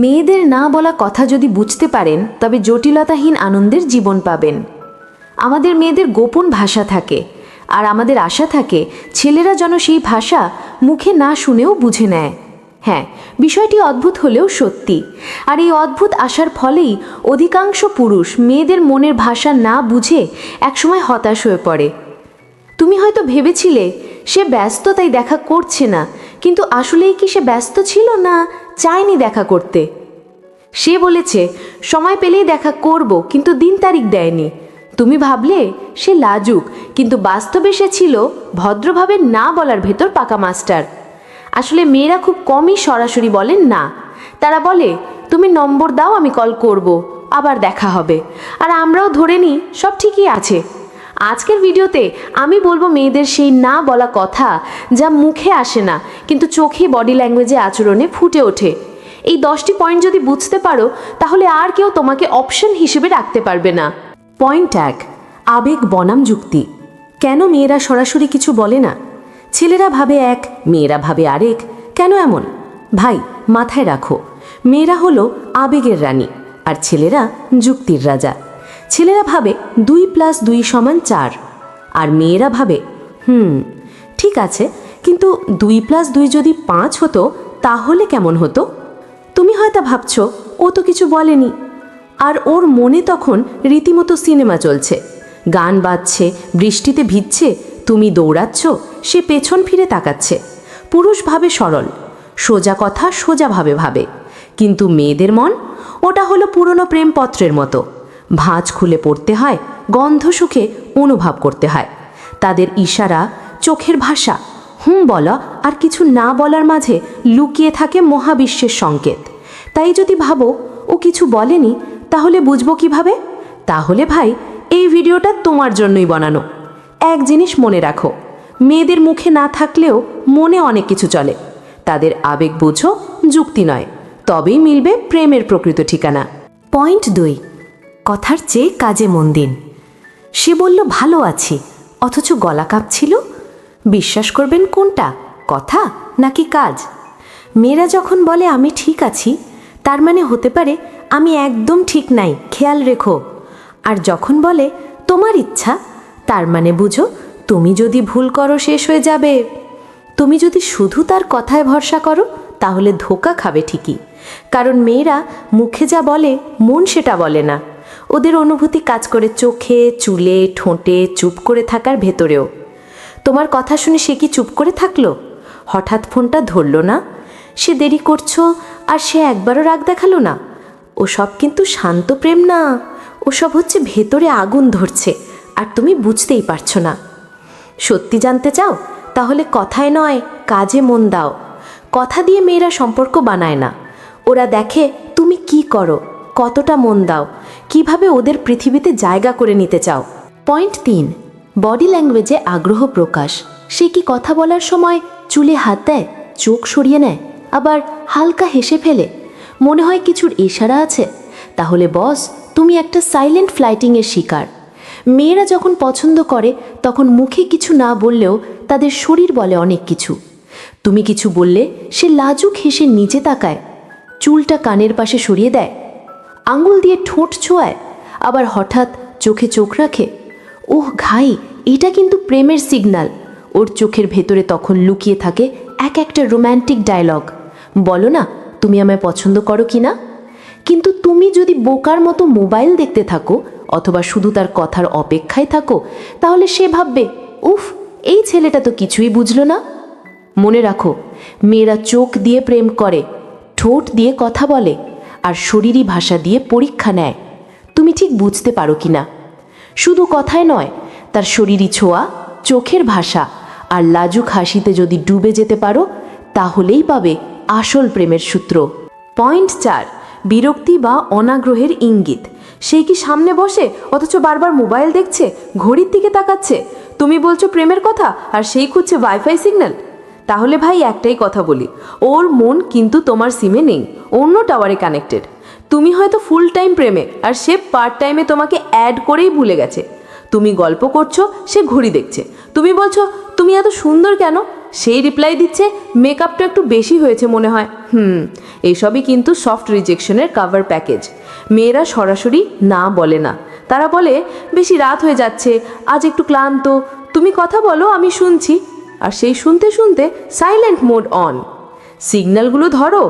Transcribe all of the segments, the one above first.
মেয়েদের না বলা কথা যদি বুঝতে পারেন, তবে জটিলতাহীন আনন্দের জীবন পাবেন। আমাদের মেয়েদের গোপন ভাষা থাকে, আর আমাদের আশা থাকে, ছেলেরা যেন সেই ভাষা মুখে না শুনেও বুঝে নেয়। হ্যাঁ বিষয়টি অদ্ভুত হলেও সত্যি। আর এই অদ্ভুত আসার ফলেই অধিকাংশ পুরুষ মেয়েদের মনের ভাষা না বুঝে একসময় হতাশ হয়ে পড়ে। তুমি হয়তো ভেবেছিলে, সে ব্যস্ত তাই দেখা করছে না, কিন্তু আসলেই কি সে ব্যস্ত ছিল না চায়নি দেখা করতে। সে বলেছে, সময় পেলেই দেখা করব, কিন্তু দিন তারিখ দেয়নি। তুমি ভাবলে সে লাজুক, কিন্তু বাস্তবে সে ছিল ভদ্রভাবে না বলার ভেতর পাকা মাস্টার। আসলে মেয়েরা খুব কমই সরাসরি বলেন না। তারা বলে, তুমি নম্বর দাও, আমি কল করব, আবার দেখা হবে। আর আমরাও ধরে নিই, সব ঠিকই আছে। আজকের ভিডিওতে আমি বলব মেয়েদের সেই না বলা কথা যা মুখে আসে না, কিন্তু চোখে বডি ল্যাঙ্গুয়েজে আচরণে ফুটে ওঠে। এই দশটি পয়েন্ট যদি বুঝতে পারো, তাহলে আর কেউ তোমাকে অপশন হিসেবে রাখতে পারবে না। পয়েন্ট এক, আবেগ বনাম যুক্তি। কেন মেয়েরা সরাসরি কিছু বলে না? ছেলেরা ভাবে এক, মেয়েরা ভাবে আরেক। কেন এমন? ভাই, মাথায় রাখো, মেয়েরা হলো আবেগের রানী, আর ছেলেরা যুক্তির রাজা। ছেলেরা ভাবে দুই প্লাস দুই সমান চার, আর মেয়েরা ভাবে, হুম, ঠিক আছে, কিন্তু দুই প্লাস দুই যদি পাঁচ হতো, তাহলে কেমন হতো? তুমি হয়তো ভাবছ, ও তো কিছু বলেনি। আর ওর মনে তখন রীতিমতো সিনেমা চলছে। গান বাজছে, বৃষ্টিতে ভিজছে, তুমি দৌড়াচ্ছ, সে পেছন ফিরে তাকাচ্ছে। পুরুষ ভাবে সরল, সোজা কথা সোজাভাবে ভাবে। কিন্তু মেয়েদের মন, ওটা হলো পুরনো প্রেমপত্রের মতো। ভাঁজ খুলে পড়তে হয়, গন্ধ সুখে অনুভব করতে হয়। তাদের ইশারা, চোখের ভাষা, হুম বলা আর কিছু না বলার মাঝে লুকিয়ে থাকে মহাবিশ্বের সংকেত। তাই যদি ভাবো, ও কিছু বলেনি, তাহলে বুঝব কীভাবে? তাহলে ভাই, এই ভিডিওটা তোমার জন্যই বানানো। এক জিনিস মনে রাখো, মেয়েদের মুখে না থাকলেও মনে অনেক কিছু চলে। তাদের আবেগ বুঝো, যুক্তি নয়, তবেই মিলবে প্রেমের প্রকৃত ঠিকানা। পয়েন্ট দুই কথার চেয়ে কাজে মন দিন। সে বলল, ভালো আছি। অথচ গলা কাঁপছিল। বিশ্বাস করবেন কোনটা, কথা নাকি কাজ? মেয়েরা যখন বলে, আমি ঠিক আছি, তার মানে হতে পারে, আমি একদম ঠিক নাই, খেয়াল রেখো। আর যখন বলে, তোমার ইচ্ছা, তার মানে বুঝো, তুমি যদি ভুল করো, শেষ হয়ে যাবে। তুমি যদি শুধু তার কথায় ভরসা করো, তাহলে ধোকা খাবে ঠিকই। কারণ মেয়েরা মুখে যা বলে, মন সেটা বলে না। ওদের অনুভূতি কাজ করে চোখে, চুলে, ঠোঁটে, চুপ করে থাকার ভেতরেও। তোমার কথা শুনে সে কি চুপ করে থাকল? হঠাৎ ফোনটা ধরলো না? সে দেরি করছ আর সে একবারও রাগ দেখাল না? ওসব কিন্তু শান্ত প্রেম না। ওসব হচ্ছে ভেতরে আগুন ধরছে আর তুমি বুঝতেই পারছ না। সত্যি জানতে চাও? তাহলে কথায় নয়, কাজে মন দাও। কথা দিয়ে মেয়েরা সম্পর্ক বানায় না। ওরা দেখে, তুমি কি করো? কতটা মন দাও? কীভাবে ওদের পৃথিবীতে জায়গা করে নিতে চাও? পয়েন্ট তিন, বডি ল্যাঙ্গুয়েজে আগ্রহ প্রকাশ। সে কি কথা বলার সময় চুলে হাত দেয়, চোখ সরিয়ে নেয়, আবার হালকা হেসে ফেলে? মনে হয় কিছুর ইশারা আছে? তাহলে বস, তুমি একটা সাইলেন্ট ফ্লাইটিংয়ের শিকার। মেয়েরা যখন পছন্দ করে, তখন মুখে কিছু না বললেও তাদের শরীর বলে অনেক কিছু। তুমি কিছু বললে, সে লাজুক হেসে নিচে তাকায়। চুলটা কানের পাশে সরিয়ে দেয়। আঙুল দিয়ে ঠোঁট ছোঁয়ায়, আবার হঠাৎ চোখে চোখ রাখে, ওহ ঘাই, এটা কিন্তু প্রেমের সিগন্যাল ওর চোখের ভেতরে তখন লুকিয়ে থাকে এক একটা রোম্যান্টিক ডায়লগ, বলো না, তুমি আমায় পছন্দ করো কি না? কিন্তু তুমি যদি বোকার মতো মোবাইল দেখতে থাকো, অথবা শুধু তার কথার অপেক্ষায় থাকো, তাহলে সে ভাববে, উফ, এই ছেলেটা তো কিছুই বুঝলো না। মনে রাখো, মেয়েরা চোখ দিয়ে প্রেম করে, ঠোঁট দিয়ে কথা বলে আর শরীরী ভাষা দিয়ে পরীক্ষা নেয়। তুমি ঠিক বুঝতে পারো কি না শুধু কথায় নয়, তার শরীরী ছোঁয়া, চোখের ভাষা আর লাজুক হাসিতে যদি ডুবে যেতে পারো, তাহলেই পাবে আসল প্রেমের সূত্র। পয়েন্ট চার, বিরক্তি বা অনাগ্রহের ইঙ্গিত। সে কি সামনে বসে, অথচ বারবার মোবাইল দেখছে, ঘড়ির দিকে তাকাচ্ছে? তুমি বলছো প্রেমের কথা, আর সেই খুঁজছে ওয়াইফাই সিগন্যাল তাহলে ভাই একটাই কথা বলি, ওর মন কিন্তু তোমার সিমে নেই, অন্য টাওয়ারে কানেক্টেড তুমি হয়তো ফুল টাইম প্রেমে আর সে পার্ট টাইমে তোমাকে অ্যাড করেই ভুলে গেছে। তুমি গল্প করছ, সে ঘড়ি দেখছে। তুমি বলছো, তুমি এত সুন্দর কেন? সেই রিপ্লাই দিচ্ছে মেকআপটা একটু বেশি হয়েছে মনে হয়। হুম এইসবই কিন্তু সফট রিজেকশনের কাভার প্যাকেজ মেয়েরা সরাসরি না বলে না। তারা বলে, বেশি রাত হয়ে যাচ্ছে, আজ একটু ক্লান্ত। তুমি কথা বলো, আমি শুনছি। আর সেই শুনতে শুনতে সাইলেন্ট মোড অন সিগন্যালগুলো ধরো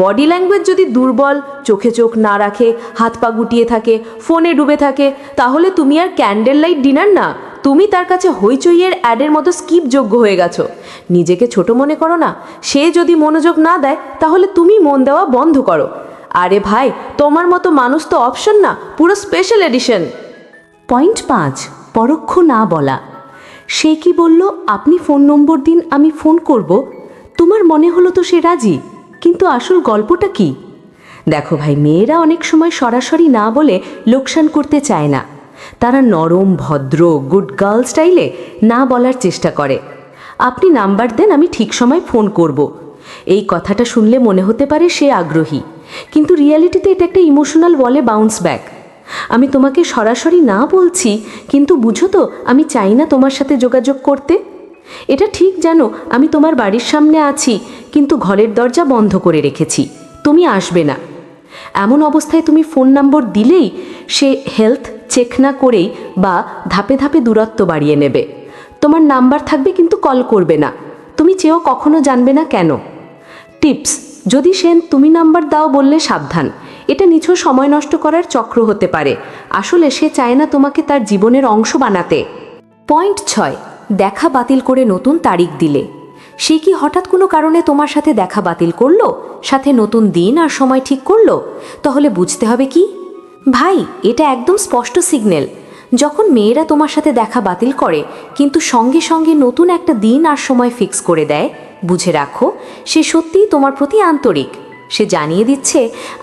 বডি ল্যাঙ্গুয়েজ যদি দুর্বল, চোখে চোখ না রাখে, হাত পা গুটিয়ে থাকে ফোনে ডুবে থাকে, তাহলে তুমি আর ক্যান্ডেল লাইট ডিনার না, তুমি তার কাছে হইচইয়ের অ্যাডের মতো স্কিপ যোগ্য হয়ে গেছো। নিজেকে ছোট মনে করো না, সে যদি মনোযোগ না দেয়, তাহলে তুমি মন দেওয়া বন্ধ করো। আরে ভাই, তোমার মতো মানুষ তো অপশন না, পুরো স্পেশাল এডিশন পয়েন্ট পাঁচ, পরোক্ষ না বলা। সে কি বলল, আপনি ফোন নম্বর দিন, আমি ফোন করব? তোমার মনে হলো তো সে রাজি, কিন্তু আসল গল্পটা কি? দেখো ভাই, মেয়েরা অনেক সময় সরাসরি না বলে লোকসান করতে চায় না। তারা নরম, ভদ্র গুড গার্ল স্টাইলে না বলার চেষ্টা করে। আপনি নাম্বার দেন, আমি ঠিক সময় ফোন করব। এই কথাটা শুনলে মনে হতে পারে সে আগ্রহী, কিন্তু রিয়ালিটিতে এটা একটা ইমোশনাল বলে বাউন্স ব্যাক। আমি তোমাকে সরাসরি না বলছি, কিন্তু বুঝো তো, আমি চাই না তোমার সাথে যোগাযোগ করতে। এটা ঠিক জানো, আমি তোমার বাড়ির সামনে আছি, কিন্তু ঘরের দরজা বন্ধ করে রেখেছি, তুমি আসবে না। এমন অবস্থায় তুমি ফোন নম্বর দিলেই সে হেলথ চেক না করেই বা ধাপে ধাপে দূরত্ব বাড়িয়ে নেবে। তোমার নাম্বার থাকবে কিন্তু কল করবে না, তুমি চেয়েও কখনো জানবে না কেন। টিপস, যদি সেন তুমি নাম্বার দাও বললে সাবধান। এটা নিছক সময় নষ্ট করার চক্র হতে পারে। আসলে সে চায় না তোমাকে তার জীবনের অংশ বানাতে। পয়েন্ট ছয়, দেখা বাতিল করে নতুন তারিখ দিলে। সে কি হঠাৎ কোনো কারণে তোমার সাথে দেখা বাতিল করল? সাথে নতুন দিন আর সময় ঠিক করল? তাহলে বুঝতে হবে কি? ভাই, এটা একদম স্পষ্ট সিগন্যাল। যখন মেয়েরা তোমার সাথে দেখা বাতিল করে, কিন্তু সঙ্গে সঙ্গে নতুন একটা দিন আর সময় ফিক্স করে দেয়, বুঝে রাখো, সে সত্যিই তোমার প্রতি আন্তরিক। সে জানিয়ে দিচ্ছে,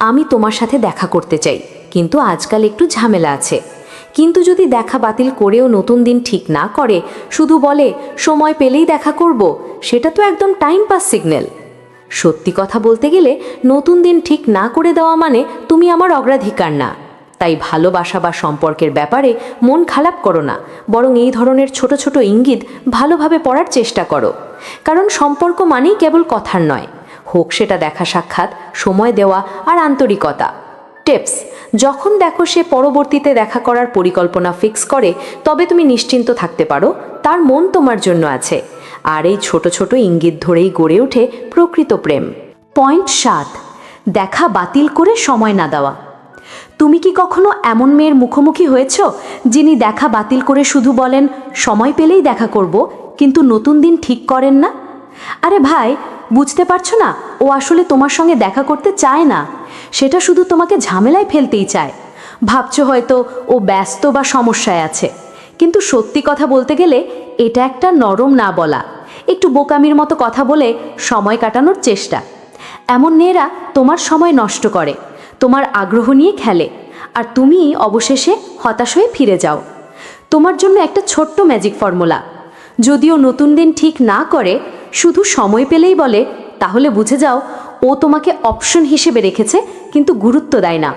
আমি তোমার সাথে দেখা করতে চাই, কিন্তু আজকাল একটু ঝামেলা আছে। কিন্তু যদি দেখা বাতিল করেও নতুন দিন ঠিক না করে, শুধু বলে, সময় পেলেই দেখা করব সেটা তো একদম টাইম পাস সিগন্যাল। সত্যি কথা বলতে গেলে, নতুন দিন ঠিক না করে দেওয়া মানে তুমি আমার অগ্রাধিকার না। তাই ভালোবাসা বা সম্পর্কের ব্যাপারে মন খারাপ করো না, বরং এই ধরনের ছোট ছোট ইঙ্গিত ভালোভাবে পড়ার চেষ্টা করো। কারণ সম্পর্ক মানেই কেবল কথার নয়। হোক সেটা দেখা সাক্ষাৎ, সময় দেওয়া আর আন্তরিকতা। টিপস, যখন দেখো সে পরবর্তীতে দেখা করার পরিকল্পনা ফিক্স করে, তবে তুমি নিশ্চিন্ত থাকতে পারো, তার মন তোমার জন্য আছে। আর এই ছোট ছোট ইঙ্গিত ধরেই গড়ে ওঠে প্রকৃত প্রেম। পয়েন্ট সাত, দেখা বাতিল করে সময় না দেওয়া। তুমি কি কখনো এমন মেয়ের মুখোমুখি হয়েছ, যিনি দেখা বাতিল করে শুধু বলেন, সময় পেলেই দেখা করব, কিন্তু নতুন দিন ঠিক করেন না আরে ভাই বুঝতে পারছ না? ও আসলে তোমার সঙ্গে দেখা করতে চায় না। সেটা শুধু তোমাকে ঝামেলায় ফেলতেই চায়। ভাবছ হয়তো ও ব্যস্ত বা সমস্যায় আছে। কিন্তু সত্যি কথা বলতে গেলে এটা একটা নরম না বলা। একটু বোকামির মতো কথা বলে সময় কাটানোর চেষ্টা। এমন মেয়েরা তোমার সময় নষ্ট করে, তোমার আগ্রহ নিয়ে খেলে, আর তুমি অবশেষে হতাশ হয়ে ফিরে যাও। তোমার জন্য একটা ছোট্ট ম্যাজিক ফর্মুলা যদিও নতুন দিন ঠিক না করে শুধু সময় পেলেই বলে, তাহলে বুঝে যাও, ও তোমাকে অপশন হিসেবে রেখেছে, কিন্তু গুরুত্ব দেয় না।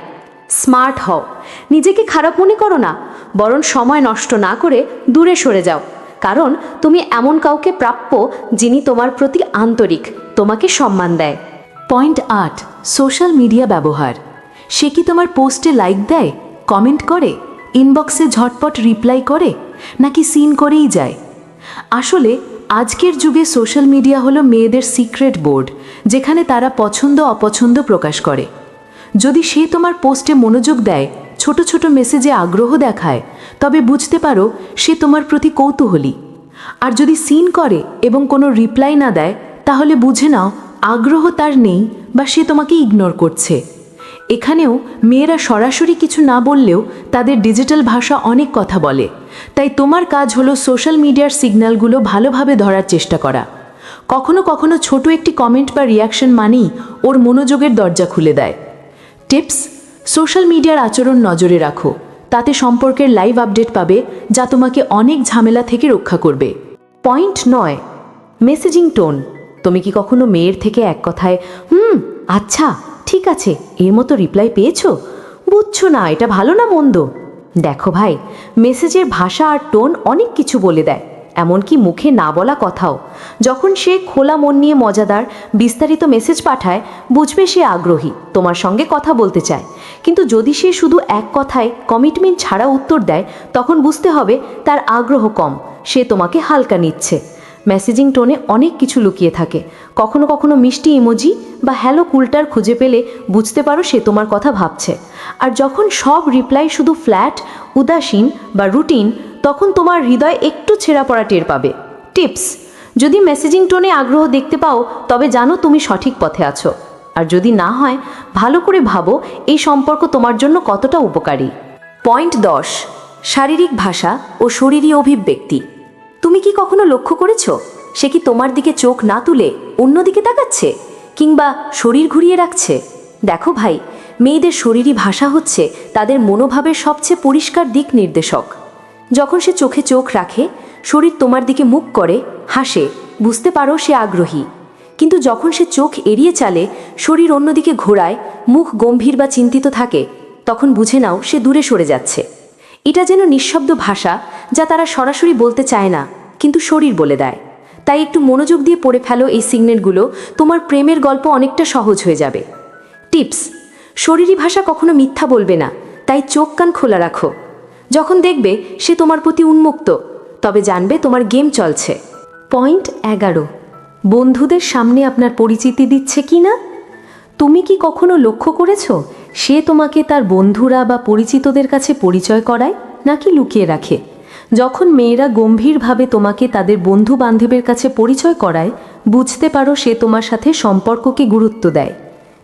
স্মার্ট হও। নিজেকে খারাপ মনে করো না, বরং সময় নষ্ট না করে দূরে সরে যাও। কারণ তুমি এমন কাউকে প্রাপ্য যিনি তোমার প্রতি আন্তরিক, তোমাকে সম্মান দেয়। পয়েন্ট আট সোশ্যাল মিডিয়া ব্যবহার। সে কি তোমার পোস্টে লাইক দেয় কমেন্ট করে ইনবক্সে ঝটপট রিপ্লাই করে, নাকি সিন করেই যায়? আসলে আজকের যুগে সোশ্যাল মিডিয়া হলো মেয়েদের সিক্রেট বোর্ড, যেখানে তারা পছন্দ অপছন্দ প্রকাশ করে। যদি সে তোমার পোস্টে মনোযোগ দেয়, ছোট ছোট মেসেজে আগ্রহ দেখায়, তবে বুঝতে পারো সে তোমার প্রতি কৌতূহলী। আর যদি সিন করে এবং কোনো রিপ্লাই না দেয়, তাহলে বুঝে নাও আগ্রহ তার নেই বা সে তোমাকে ইগনোর করছে। এখানেও মেয়েরা সরাসরি কিছু না বললেও তাদের ডিজিটাল ভাষা অনেক কথা বলে। তাই তোমার কাজ হলো সোশ্যাল মিডিয়ার সিগন্যালগুলো ভালোভাবে ধরার চেষ্টা করা। কখনো কখনো ছোট একটি কমেন্ট বা রিয়াকশন মানেই ওর মনোযোগের দরজা খুলে দেয়। টিপস সোশ্যাল মিডিয়ার আচরণ নজরে রাখো। তাতে সম্পর্কের লাইভ আপডেট পাবে, যা তোমাকে অনেক ঝামেলা থেকে রক্ষা করবে। পয়েন্ট নয় মেসেজিং টোন তুমি কি কখনো মেয়ের থেকে এক কথায়, হুম আচ্ছা ঠিক আছে, এর মতো রিপ্লাই পেয়েছ? বুঝছ না, এটা ভালো না মন্দ? দেখো ভাই, মেসেজের ভাষা আর টোন অনেক কিছু বলে দেয়, এমনকি মুখে না বলা কথাও। যখন সে খোলা মন নিয়ে মজাদার, বিস্তারিত মেসেজ পাঠায়, বুঝবে সে আগ্রহী, তোমার সঙ্গে কথা বলতে চায়। কিন্তু যদি সে শুধু এক কথায় কমিটমেন্ট ছাড়া উত্তর দেয়, তখন বুঝতে হবে তার আগ্রহ কম, সে তোমাকে হালকা নিচ্ছে। মেসেজিং টোনে অনেক কিছু লুকিয়ে থাকে। কখনো কখনো মিষ্টি ইমোজি বা হ্যালো কুলটার খুঁজে পেলে বুঝতে পারো সে তোমার কথা ভাবছে। আর যখন সব রিপ্লাই শুধু ফ্ল্যাট, উদাসীন বা রুটিন, তখন তোমার হৃদয় একটু ছেঁড়া পড়া টের পাবে। টিপস, যদি মেসেজিং টোনে আগ্রহ দেখতে পাও, তবে জানো তুমি সঠিক পথে আছো। আর যদি না হয়, ভালো করে ভাবো এই সম্পর্ক তোমার জন্য কতটা উপকারী। পয়েন্ট দশ, শারীরিক ভাষা ও শরীরী অভিব্যক্তি। তুমি কি কখনো লক্ষ্য করেছ? সে কি তোমার দিকে চোখ না তুলে অন্যদিকে তাকাচ্ছে? কিংবা শরীর ঘুরিয়ে রাখছে? দেখো ভাই, মেয়েদের শরীরী ভাষা হচ্ছে তাদের মনোভাবের সবচেয়ে পরিষ্কার দিক নির্দেশক। যখন সে চোখে চোখ রাখে, শরীর তোমার দিকে মুখ করে, হাসে, বুঝতে পারো সে আগ্রহী। কিন্তু যখন সে চোখ এড়িয়ে চালে, শরীর অন্যদিকে ঘোরায়, মুখ গম্ভীর বা চিন্তিত থাকে, তখন বুঝে নাও সে দূরে সরে যাচ্ছে। এটা যেন নিঃশব্দ ভাষা যা তারা সরাসরি বলতে চায় না, কিন্তু শরীর বলে দেয়। তাই একটু মনোযোগ দিয়ে পড়ে ফেলো এই সিগন্যালগুলো, তোমার প্রেমের গল্প অনেকটা সহজ হয়ে যাবে। টিপস, শরীরী ভাষা কখনো মিথ্যা বলবে না, তাই চোখ কান খোলা রাখো। যখন দেখবে সে তোমার প্রতি উন্মুক্ত, তবে জানবে তোমার গেম চলছে। পয়েন্ট এগারো, বন্ধুদের সামনে আপনার পরিচিতি দিচ্ছে কি না তুমি কি কখনো লক্ষ্য করেছ সে তোমাকে তার বন্ধুরা বা পরিচিতদের কাছে পরিচয় করায় নাকি লুকিয়ে রাখে? যখন মেয়েরা গম্ভীরভাবে তোমাকে তাদের বন্ধু বান্ধবের কাছে পরিচয় করায়, বুঝতে পারো সে তোমার সাথে সম্পর্ককে গুরুত্ব দেয়।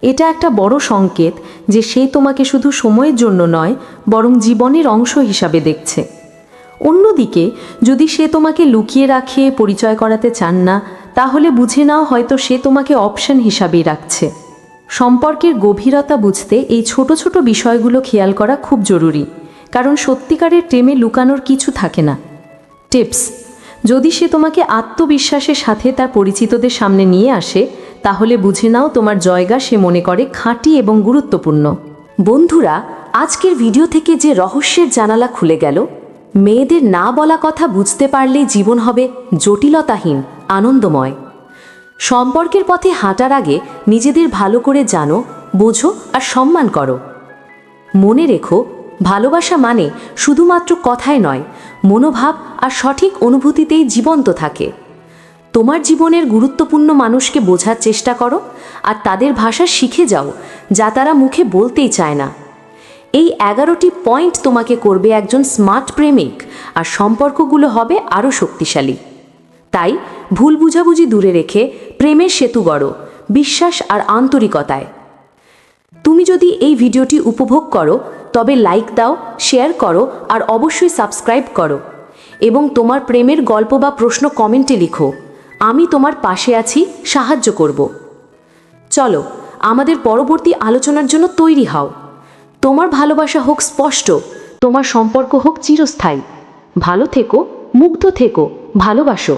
এটা একটা বড় সংকেত যে সে তোমাকে শুধু সময়ের জন্য নয়, বরং জীবনের অংশ হিসাবে দেখছে। অন্যদিকে, যদি সে তোমাকে লুকিয়ে রাখে, পরিচয় করাতে চান না, তাহলে বুঝে নাও হয়তো সে তোমাকে অপশন হিসাবেই রাখছে। সম্পর্কের গভীরতা বুঝতে এই ছোট ছোট বিষয়গুলো খেয়াল করা খুব জরুরি, কারণ সত্যিকারের প্রেমে লুকানোর কিছু থাকে না। টিপস, যদি সে তোমাকে আত্মবিশ্বাসের সাথে তার পরিচিতদের সামনে নিয়ে আসে, তাহলে বুঝে নাও তোমার জয়গা সে মনে করে খাঁটি এবং গুরুত্বপূর্ণ। বন্ধুরা, আজকের ভিডিও থেকে যে রহস্যের জানালা খুলে গেল, মেয়েদের না বলা কথা বুঝতে পারলেই জীবন হবে জটিলতাহীন, আনন্দময়। সম্পর্কের পথে হাঁটার আগে নিজেদের ভালো করে জানো, বোঝো আর সম্মান করো। মনে রেখো, ভালোবাসা মানে শুধুমাত্র কথায় নয়, মনোভাব আর সঠিক অনুভূতিতেই জীবন্ত থাকে। তোমার জীবনের গুরুত্বপূর্ণ মানুষকে বোঝার চেষ্টা করো আর তাদের ভাষা শিখে যাও, যা তারা মুখে বলতেই চায় না। এই এগারোটি পয়েন্ট তোমাকে করবে একজন স্মার্ট প্রেমিক, আর সম্পর্কগুলো হবে আরও শক্তিশালী। তাই ভুল বুঝাবুঝি দূরে রেখে প্রেমের সেতু গড়ো, বিশ্বাস আর আন্তরিকতায়। তুমি যদি এই ভিডিওটি উপভোগ করো, তবে লাইক দাও শেয়ার করো আর অবশ্যই সাবস্ক্রাইব করো এবং তোমার প্রেমের গল্প বা প্রশ্ন কমেন্টে লিখো। আমি তোমার পাশে আছি, সাহায্য করব। চলো, আমাদের পরবর্তী আলোচনার জন্য তৈরি হও। তোমার ভালোবাসা হোক স্পষ্ট, তোমার সম্পর্ক হোক চিরস্থায়ী। ভালো থেকো মুগ্ধ থেকো, ভালোবাসো।